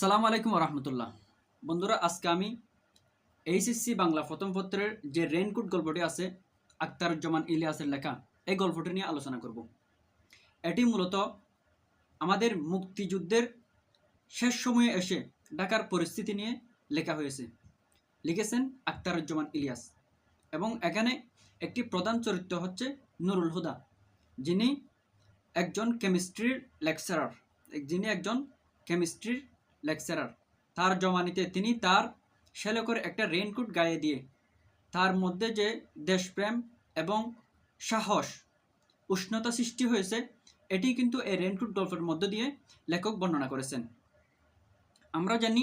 আসসালামু আলাইকুম রহমতুল্লাহ বন্ধুরা, আজকে আমি এইচএসসি বাংলা প্রথম পত্রের যে রেনকোট গল্পটি আছে আক্তারুজ্জামান ইলিয়াসের লেখা, এই গল্পটি নিয়ে আলোচনা করব। এটি মূলত আমাদের মুক্তিযুদ্ধের শেষ সময়ে এসে ঢাকার পরিস্থিতি নিয়ে লেখা হয়েছে। লিখেছেন আক্তারুজ্জামান ইলিয়াস এবং এখানে একটি প্রধান চরিত্র হচ্ছে নুরুল হুদা, যিনি একজন কেমিস্ট্রির লেকচারার যিনি একজন কেমিস্ট্রির লেকচারার। তার জমানিতে তিনি তার সেলে করে একটা রেইনকোট গায়ে দিয়ে, তার মধ্যে যে দেশপ্রেম এবং সাহস, উষ্ণতা সৃষ্টি হয়েছে, এটি কিন্তু এই রেইনকোট গল্পের মধ্য দিয়ে লেখক বর্ণনা করেছেন। আমরা জানি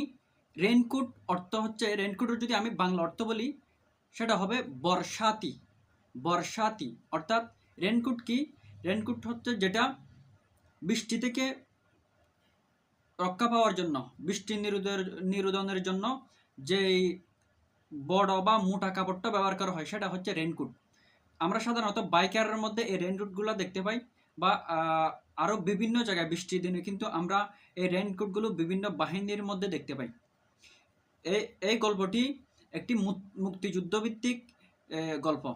রেইনকোট অর্থ হচ্ছে, রেইনকোটের যদি আমি বাংলা অর্থ বলি, সেটা হবে বর্ষাতি। বর্ষাতি অর্থাৎ রেইনকোট কি? রেইনকোট হচ্ছে যেটা বৃষ্টি থেকে রক্ষা পাওয়ার জন্য, বৃষ্টি নিরোধের নিরোধনের জন্য যেই বড় বা মোটা কাপড়টা ব্যবহার করা হয়, সেটা হচ্ছে রেনকোট আমরা সাধারণত বাইকারের মধ্যে এই রেনকোটগুলো দেখতে পাই বা আরও বিভিন্ন জায়গায় বৃষ্টির দিনে কিন্তু আমরা এই রেনকোটগুলো বিভিন্ন বাহিনীর মধ্যে দেখতে পাই। এই এই গল্পটি একটি মুক- মুক্তিযুদ্ধভিত্তিক গল্প।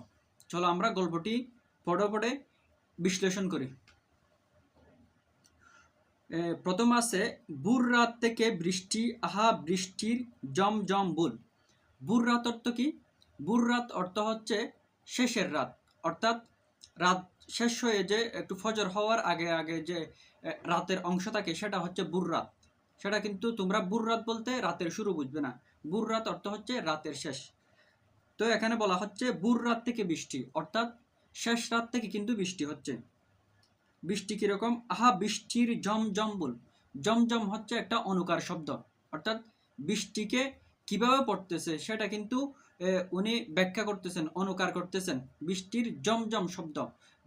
চলো আমরা গল্পটি পড়ে পড়ে বিশ্লেষণ করি। প্রথম আছে বুর রাত থেকে বৃষ্টি, আহা, বৃষ্টির জম জম বুল। বুর রাত অর্থ কি? বুর রাত অর্থ হচ্ছে শেষের রাত। অর্থাৎ রাত শেষ হয়ে যে একটু ফজর হওয়ার আগে আগে যে রাতের অংশ থাকে, সেটা হচ্ছে বুর রাত। সেটা কিন্তু তোমরা বুর রাত বলতে রাতের শুরু বুঝবে না। বুর রাত অর্থ হচ্ছে রাতের শেষ। তো এখানে বলা হচ্ছে বুর রাত থেকে বৃষ্টি। অর্থাৎ শেষ রাত থেকে কিন্তু বৃষ্টি হচ্ছে। বৃষ্টি কীরকম? আহা, বৃষ্টির জমজম বল। জমজম হচ্ছে একটা অনুকার শব্দ। অর্থাৎ বৃষ্টিকে কীভাবে পড়তেছে সেটা কিন্তু উনি ব্যাখ্যা করতেছেন, অনুকার করতেছেন। বৃষ্টির জমজম শব্দ।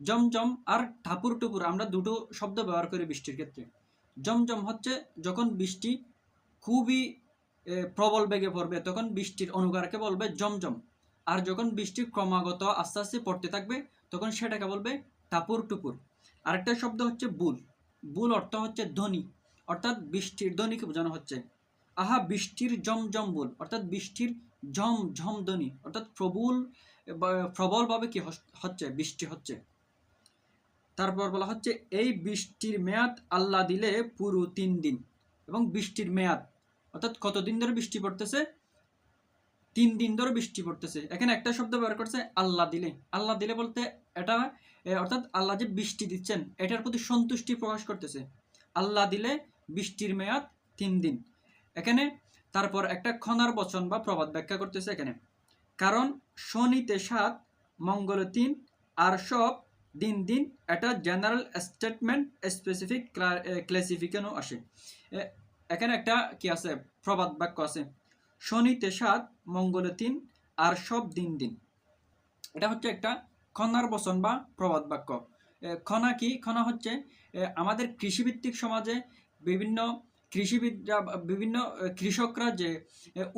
জমজম আর ঠাপুর টুপুর, আমরা দুটো শব্দ ব্যবহার করি বৃষ্টির ক্ষেত্রে। জমজম হচ্ছে যখন বৃষ্টি খুবই প্রবল বেগে পড়বে, তখন বৃষ্টির অনুকারকে বলবে জমজম। আর যখন বৃষ্টি ক্রমাগত আস্তে আস্তে পড়তে থাকবে, তখন সেটাকে বলবে টাপুর টুপুর। আরেকটা শব্দ হচ্ছে বুল। বুল অর্থ হচ্ছে ধ্বনি। অর্থাৎ বৃষ্টির ধ্বনিকে বোঝানো হচ্ছে। আহা, বৃষ্টির জমজম বুল। অর্থাৎ বৃষ্টির ঝম ঝম ধ্বনি। অর্থাৎ প্রবল প্রবলভাবে কি হচ্ছে, বৃষ্টি হচ্ছে। তারপর বলা হচ্ছে, এই বৃষ্টির মেয়াদ আল্লাহ দিলে পুরো তিন দিন এবং বৃষ্টির মেয়াদ। অর্থাৎ কতদিন ধরে বৃষ্টি পড়তেছে? তিন দিন ধরে বৃষ্টি পড়তেছে। এখানে একটা শব্দ ব্যবহার করছে, আল্লাহ দিলে। আল্লাহ দিলে বলতে এটা অর্থাৎ আল্লাহ যে বৃষ্টি দিচ্ছেন, এটার প্রতি সন্তুষ্টি প্রকাশ করতেছে। আল্লাহ দিলে বৃষ্টির মেয়াদ তিন দিন। এখানে তারপর একটা খনার বচন বা প্রবাদ ব্যাখ্যা করতেছে এখানে। কারণ শনিতে সাত, মঙ্গলে তিন, আর সব দিন দিন এটা জেনারেল স্টেটমেন্ট, স্পেসিফিক ক্লাসিফিকেশনও আসে। এখানে একটা কি আছে? প্রবাদ বাক্য আছে। শনিতে সাত, মঙ্গলে তিন, আর সব দিন দিন। এটা হচ্ছে একটা খনার বচন বা প্রবাদ বাক্য। খনা কি? খনা হচ্ছে আমাদের কৃষিভিত্তিক সমাজে বিভিন্ন কৃষিবিদরা বিভিন্ন কৃষকরা যে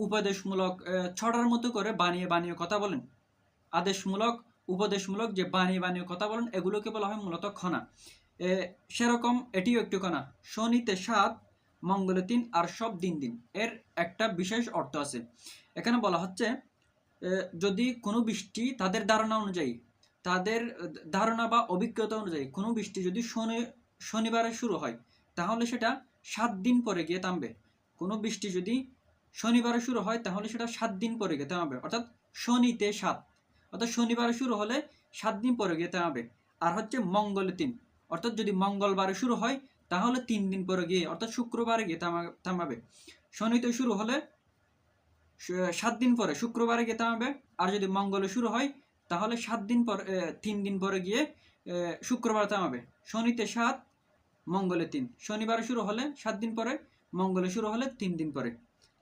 উপদেশমূলক ছড়ার মতো করে বানিয়ে বানিয়ে কথা বলেন। আদেশমূলক, উপদেশমূলক যে বানিয়ে বানিয়ে কথা বলেন, এগুলোকে বলা হয় মূলত খনা। সেরকম এটিও একটু খনা। শনিতে সাত, মঙ্গলে তিন, আর সব দিন দিন। এর একটা বিশেষ অর্থ আছে। এখানে বলা হচ্ছে যদি কোনো বৃষ্টি তাদের ধারণা অনুযায়ী তাদের ধারণা বা অভিজ্ঞতা অনুযায়ী কোনো বৃষ্টি যদি শনি, শনিবারে শুরু হয়, তাহলে সেটা সাত দিন পরে গিয়ে থামবে। কোনো বৃষ্টি যদি শনিবারে শুরু হয়, তাহলে সেটা সাত দিন পরে গিয়ে থামবে। অর্থাৎ শনিতে সাত। অর্থাৎ শনিবারে শুরু হলে সাত দিন পরে গিয়ে থামবে। আর হচ্ছে মঙ্গলে তিন। অর্থাৎ যদি মঙ্গলবারে শুরু হয়, তাহলে তিন দিন পরে গিয়ে, অর্থাৎ শুক্রবারে গিয়ে থামা- থামাবে। শনিতে শুরু হলে সাত দিন পরে শুক্রবারে গিয়ে থামাবে। আর যদি মঙ্গলে শুরু হয় তাহলে সাত দিন পর তিন দিন পরে গিয়ে শুক্রবার থামাবে শনিতে সাত, মঙ্গলে তিন। শনিবারে শুরু হলে সাত দিন পরে, মঙ্গলে শুরু হলে তিন দিন পরে।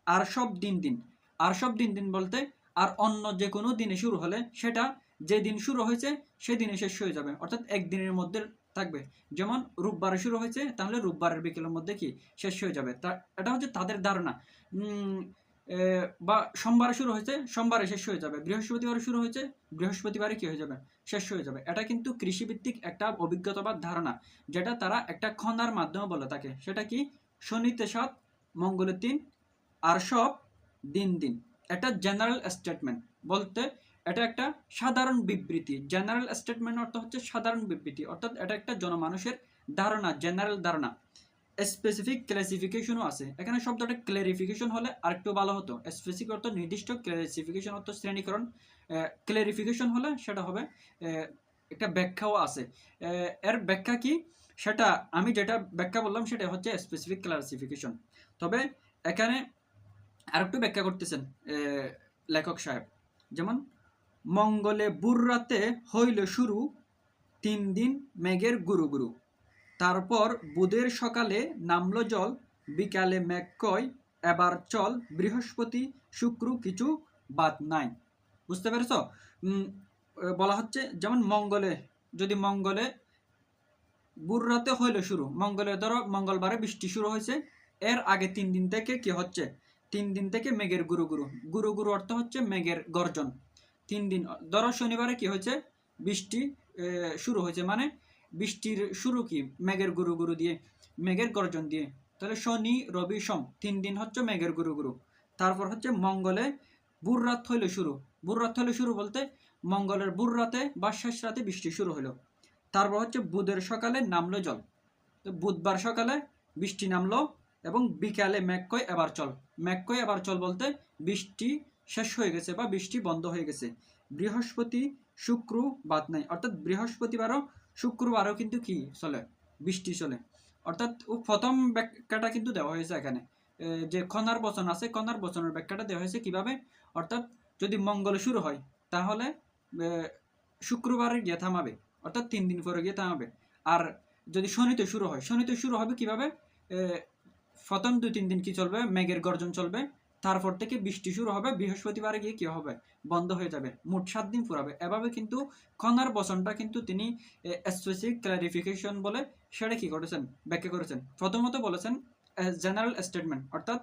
আর সব দিন দিন। আর সব দিন দিন বলতে, আর অন্য যে কোনো দিনে শুরু হলে সেটা যে দিন শুরু হয়েছে সেদিনে শেষ হয়ে যাবে। অর্থাৎ একদিনের মধ্যে থাকবে। যেমন রোববারে শুরু হয়েছে, তাহলে রোববারের বিকেলের মধ্যে কি? শেষ হয়ে যাবে। তা, এটা হচ্ছে তাদের ধারণা। বা সোমবারে শুরু হয়েছে, সোমবারে শেষ হয়ে যাবে। বৃহস্পতিবারে শুরু হয়েছে, বৃহস্পতিবারে কি হয়ে যাবে? শেষ হয়ে যাবে। এটা কিন্তু কৃষিভিত্তিক একটা অভিজ্ঞতা বা ধারণা, যেটা তারা একটা খনার মাধ্যমে বলে থাকে। সেটা কি? শনিতে সাত মঙ্গলে তিন আর সব দিন দিন। এটা জেনারেল স্টেটমেন্ট বলতে এটা একটা সাধারণ বিবৃতি। জেনারেল স্টেটমেন্ট অর্থ হচ্ছে সাধারণ বিবৃতি। অর্থাৎ এটা একটা জনমানুষের ধারণা জেনারেল ধারণা। স্পেসিফিক ক্লাসিফিকেশনও আছে। এখানে শব্দটা ক্লারিফিকেশন হলে আরেকটু ভালো হতো। স্পেসিফিক অর্থ নির্দিষ্ট ক্লাসিফিকেশন অর্থ শ্রেণীকরণ। ক্লারিফিকেশন হলে সেটা হবে একটা ব্যাখ্যাও আছে। এর ব্যাখ্যা কি? সেটা আমি যেটা ব্যাখ্যা বললাম সেটা হচ্ছে স্পেসিফিক ক্লাসিফিকেশন তবে এখানে আরেকটু ব্যাখ্যা করতেছেন লেখক সাহেব। যেমন, মঙ্গলে বুররাতে হইল শুরু, তিন দিন মেঘের গুরু গুরু তারপর বুধের সকালে নামল জল, বিকালে মেঘ কয় এবার চল, বৃহস্পতি, শুক্র কিছু বাদ নাই। বুঝতে পেরেছ? বলা হচ্ছে যেমন মঙ্গলে, যদি মঙ্গলে বুররাতে হইল শুরু, মঙ্গলে ধরো মঙ্গলবারে বৃষ্টি শুরু হয়েছে, এর আগে তিন দিন থেকে কি হচ্ছে? তিন দিন থেকে মেঘের গুরু গুরু। গুরু গুরু অর্থ হচ্ছে মেঘের গর্জন। তিন দিন, ধরো শনিবারে কি হয়েছে? বৃষ্টি শুরু হয়েছে মানে বৃষ্টির শুরু কি? মেঘের গুরু গুরু দিয়ে, মেঘের গর্জন দিয়ে। তাহলে শনি, রবি, সোম, তিন দিন হচ্ছে মেঘের গুরু গুরু। তারপর হচ্ছে মঙ্গলে বুররাত হইল শুরু। বুররাত হইল শুরু বলতে মঙ্গলের বুররাতে বা শেষ রাতে বৃষ্টি শুরু হলো তারপর হচ্ছে বুধের সকালে নামলো জল। তো বুধবার সকালে বৃষ্টি নামলো এবং বিকালে মেঘকয় এবার চল। মেঘকয় এবার চল বলতে বৃষ্টি শেষ হয়ে গেছে বা বৃষ্টি বন্ধ হয়ে গেছে। বৃহস্পতি, শুক্র, বাদ নাই। অর্থাৎ বৃহস্পতিবারও শুক্রবারও কিন্তু কি চলে, বৃষ্টি চলে। অর্থাৎ ও প্রথম ব্যাখ্যাটা কিন্তু দেওয়া হয়েছে এখানে। যে খনার বচন আছে খনার বচনের ব্যাখ্যাটা দেওয়া হয়েছে কীভাবে? অর্থাৎ যদি মঙ্গল শুরু হয়, তাহলে শুক্রবারে গিয়ে থামাবে। অর্থাৎ তিন দিন পরে গিয়ে থামাবে। আর যদি শনিতে শুরু হয়, শনিতে শুরু হবে কীভাবে? প্রথম দুই তিন দিন কি চলবে? মেঘের গর্জন চলবে। তারপর থেকে বৃষ্টি শুরু হবে, বৃহস্পতিবারে গিয়ে কি হবে? বন্ধ হয়ে যাবে, মোট সাত দিন ফুরাবে এভাবে কিন্তু খনার বচনটা কিন্তু তিনি স্পেসিফিক ক্লারিফিকেশন বলে সেটা কি করেছেন? ব্যাখ্যা করেছেন। প্রথমত বলেছেন জেনারেল স্টেটমেন্ট অর্থাৎ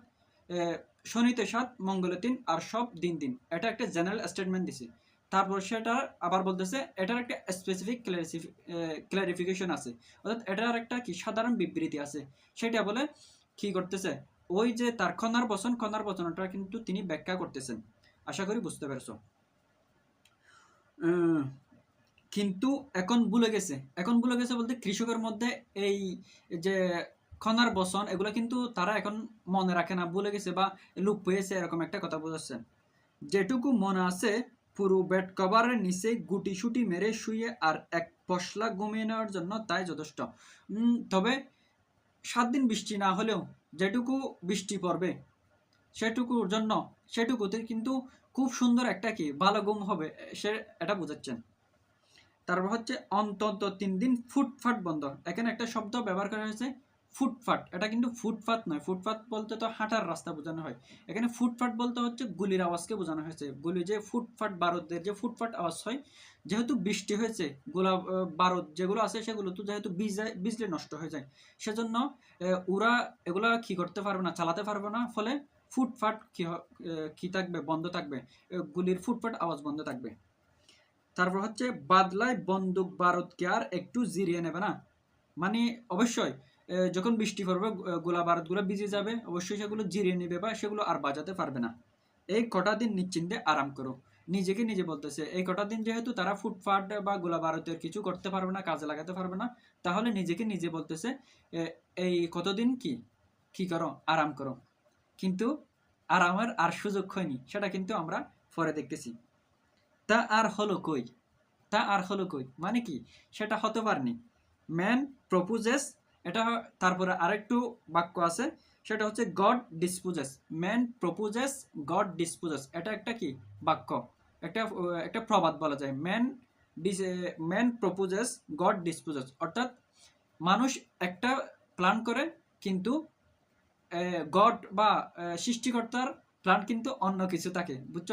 শনিতে সাত, মঙ্গলে তিন, আর সব দিন দিন। এটা একটা জেনারেল স্টেটমেন্ট দিছে। তারপর সেটা আবার বলতেছে, এটার একটা স্পেসিফিক ক্লারিফিকেশন আছে। অর্থাৎ এটার একটা কি সাধারণ বিবৃতি আছে, সেটা বলে কি করতেছে? ওই যে তার খনার বচন, খনার বচনটা কিন্তু তিনি ব্যাখ্যা করতেছেন। আশা করি বুঝতে পেরেছ। কিন্তু এখন ভুলে গেছে। এখন ভুলে গেছে বলতে কৃষকের মধ্যে এই যে খনার বচন, এগুলো কিন্তু তারা এখন মনে রাখে না, ভুলে গেছে বা লুপ পেয়েছে এরকম একটা কথা বোঝাচ্ছেন যেটুকু মনে আছে, পুরো বেড কভারের নিচে গুটি সুটি মেরে শুয়ে আর এক পশলা ঘুমিয়ে নেওয়ার জন্য তাই যথেষ্ট। তবে সাত দিন বৃষ্টি না হলেও যেটুকু বৃষ্টি পড়বে, সেটুকুর জন্য, সেটুকুতে কিন্তু খুব সুন্দর একটা কি, ভালো ঘুম হবে, সে এটা বোঝাচ্ছেন। তারপর হচ্ছে, অন্তত তিন দিন ফুটফাট বন্ধ। এখানে একটা শব্দ ব্যবহার করা হয়েছে ফুটফাট এটা কিন্তু ফুটপাত নয়। ফুটপাত বলতে তো হাঁটার রাস্তা বোঝানো হয়। এখানে ফুটফাট বলতে হচ্ছে গুলির আওয়াজকে বোঝানো হয়েছে। গুলি যে ফুটফাট বারুদের যে ফুটফাট আওয়াজ হয়, যেহেতু বৃষ্টি হয়েছে, গোলা বারুদ যেগুলো আছে সেগুলো তো যেহেতু বিজে বিজলে নষ্ট হয়ে যায়। সেজন্য ওরা এগুলা কি করতে পারবে না, চালাতে পারবে না, ফলে ফুটফাট কি কি থাকবে, বন্ধ থাকবে। গুলির ফুটফাট আওয়াজ বন্ধ থাকবে। তারপর হচ্ছে, বাদলায় বন্দুক বারুদকে আর একটু জিরিয়ে নেবে না। মানে অবশ্যই যখন বৃষ্টি পড়বে গোলা বারুদগুলো ভিজে যাবে, অবশ্যই সেগুলো জিরিয়ে নেবে বা সেগুলো আর বাজাতে পারবে না। এই কটা দিন নিশ্চিন্তে আরাম করো। নিজেকে নিজে বলতেছে, এই কটা দিন যেহেতু তারা ফুটফাট বা গোলা বারুদের কিছু করতে পারবে না, কাজে লাগাতে পারবে না, তাহলে নিজেকে নিজে বলতেছে এই কতদিন কি? কি করো? আরাম করো। কিন্তু আরামের আর সুযোগ হয়নি, সেটা কিন্তু আমরা পরে দেখতেছি। তা আর হলো কই? তা আর হলো কই? মানে কি? সেটা হতে পারেনি। ম্যান প্রপোজেস এটা তারপরে আরেকটু বাক্য আছে, সেটা হচ্ছে God disposes man proposes God disposes এটা একটা কি? বাক্য। একটা একটা প্রবাদ বলা যায়। Man man proposes God disposes অর্থাৎ মানুষ একটা প্ল্যান করে, কিন্তু গড বা সৃষ্টিকর্তার প্ল্যান কিন্তু অন্য কিছু থাকে, বুঝছ?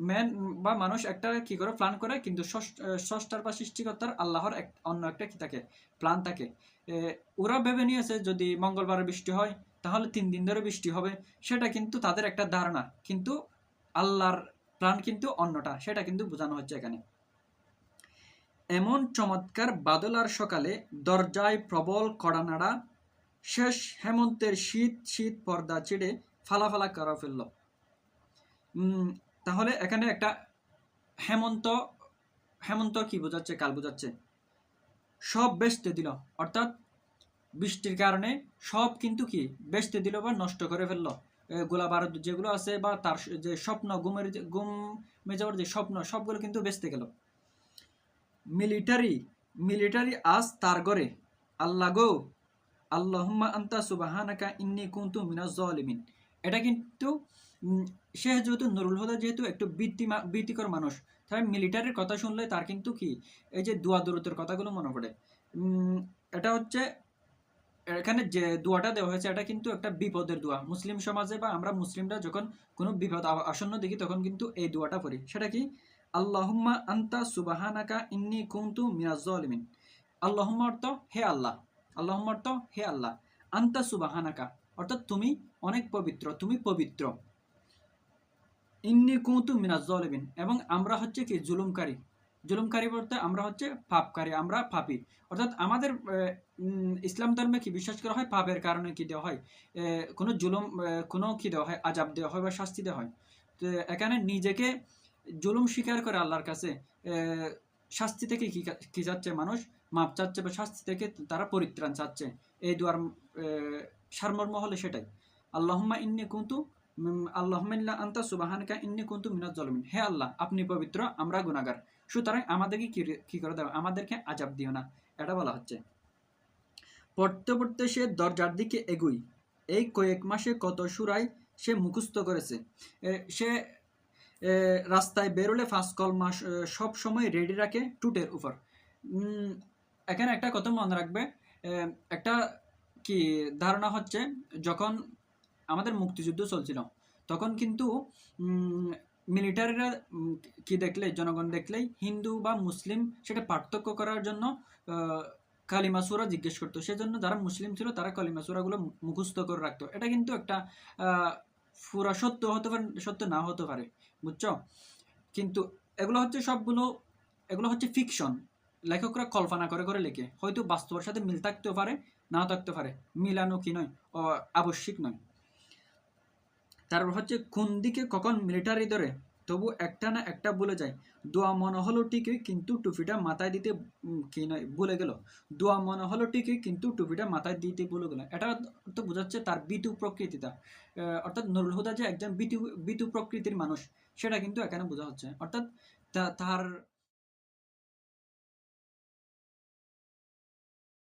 ম্যান বা মানুষ একটা কি করে? প্ল্যান করে, কিন্তু ষষ্ঠ- স্রষ্টার বা সৃষ্টিকর্তার আল্লাহর অন্য একটা কি থাকে? প্ল্যান থাকে। ওরা ভেবে নিয়েছে যদি মঙ্গলবারে বৃষ্টি হয়, তাহলে তিন দিন ধরে বৃষ্টি হবে। সেটা কিন্তু তাদের একটা ধারণা। কিন্তু আল্লাহর প্রাণ কিন্তু অন্যটা। সেটা কিন্তু বোঝানো হচ্ছে এখানে। এমন চমৎকার বাদলার সকালে দরজায় প্রবল কড়ানাড়া শেষ হেমন্তের শীত শীত পর্দা ছেড়ে ফালা ফালা করা ফেলল। তাহলে এখানে একটা হেমন্ত হেমন্ত কি বোঝাচ্ছে, কাল বোঝাচ্ছে? সব বেচতে দিল। অর্থাৎ বৃষ্টির কারণে সব কিন্তু কি বেচতে দিল বা নষ্ট করে ফেলল। গোলা বারুদ যেগুলো আছে বা তার যে স্বপ্ন, গুমের গুম যাওয়ার যে স্বপ্ন, সবগুলো কিন্তু বেচতে গেল। মিলিটারি মিলিটারি আজ তার গড়ে আল্লাহ গো, আল্লাহুম্মা আন্তা সুবাহানাকা ইন্নি কুনতু মিনাজ জালিমিন। এটা কিন্তু সে যেহেতু নুরুল হুদা যেহেতু একটু বৃত্তি বৃত্তিকর মানুষ তাই মিলিটারির কথা শুনলে তার কিন্তু কি, এই যে দোয়া দূরত্বের কথাগুলো মনে পড়ে। এটা হচ্ছে এখানে যে দোয়াটা দেওয়া হয়েছে, এটা কিন্তু একটা বিপদের দোয়া। মুসলিম সমাজে বা আমরা মুসলিমরা যখন কোনো বিপদ আসন্ন দেখি, তখন কিন্তু এই দোয়াটা পড়ি। সেটা কি? আল্লাহুম্মা আন্তা সুবাহানাকা ইন্নি কুনতু মিনাজ জালিমিন। আল্লাহুম্মা অর্থ, হে আল্লাহ। আল্লাহুম্মা অর্থ, হে আল্লাহ। আন্তা সুবাহানাকা। অর্থাৎ তুমি অনেক পবিত্র, তুমি পবিত্র। ইন্নি কুনতু মিনাজ জালিমিন এবং আমরা হচ্ছে কি জুলুমকারী। জুলুমকারী বলতে আমরা হচ্ছে পাপকারী, আমরা পাপী। অর্থাৎ আমাদের ইসলাম ধর্মে কি বিশ্বাস করা হয়? পাপের কারণে কি দেওয়া হয়? কোনো জুলুম কোনো কি দেওয়া হয়? আজাব দেওয়া হয় বা শাস্তি দেওয়া হয়। তো এখানে নিজেকে জুলুম স্বীকার করে আল্লাহর কাছে শাস্তি থেকে কি চাচ্ছে মানুষ? মাপ চাচ্ছে বা শাস্তি থেকে তারা পরিত্রাণ চাচ্ছে। এই দুয়ার সারমর্ম হলে সেটাই। আল্লাহুম্মা ইন্নি কুন্তু আল্লাহুম্মা ইল্লা আন্তা সুবহানাকা ইন্নি কুন্তু মিনাজ জালিমিন হে আল্লাহ, আপনি পবিত্র, আমরা গুনাহগার। সুতরাং আমাদেরকে কি করে দাও আমাদেরকে আজাব দিও না। এটা বলা হচ্ছে। পড়তে পড়তে সে দরজার দিকে এগুই। এই কয়েক মাসে কত সুরাই সে মুখস্থ করেছে। সে রাস্তায় বেরোলে ফার্স্ট কল মাস সব সময় রেডি রাখে টুটের উপর। এখানে একটা কথা মনে রাখবে। একটা কি ধারণা হচ্ছে, যখন আমাদের মুক্তিযুদ্ধ চলছিল। তখন কিন্তু মিলিটারিরা কি দেখলে, জনগণ দেখলেই হিন্দু বা মুসলিম সেটা পার্থক্য করার জন্য কালিমাসুরা জিজ্ঞেস করতো। সেজন্য যারা মুসলিম ছিল তারা কালিমা সুরাগুলো মুখস্থ করে রাখতো। এটা কিন্তু একটা পুরা সত্য হতে পারে, সত্য না হতে পারে, বুঝছ? কিন্তু এগুলো হচ্ছে সবগুলো, এগুলো হচ্ছে ফিকশন লেখকরা কল্পনা করে করে লেখে। হয়তো বাস্তবের সাথে মিল থাকতেও পারে, না থাকতে পারে। মিলানো কি নয় আবশ্যিক নয়। তারপর হচ্ছে, কোন দিকে কখন মিলিটারি ধরে, তবু একটা না একটা বলে যায়। দোয়া মনে হলো ঠিকই, কিন্তু টুপিটা মাথায় দিতে কি নয় বলে গেল। দোয়া মনে হলো ঠিকই, কিন্তু টুপিটা মাথায় দিতে বলে গেল। এটা তো বোঝাচ্ছে তার বিতু প্রকৃতিটা। অর্থাৎ নুরুল হুদা যে একজন বিতু বিতু প্রকৃতির মানুষ, সেটা কিন্তু এখানে বোঝা হচ্ছে। অর্থাৎ তার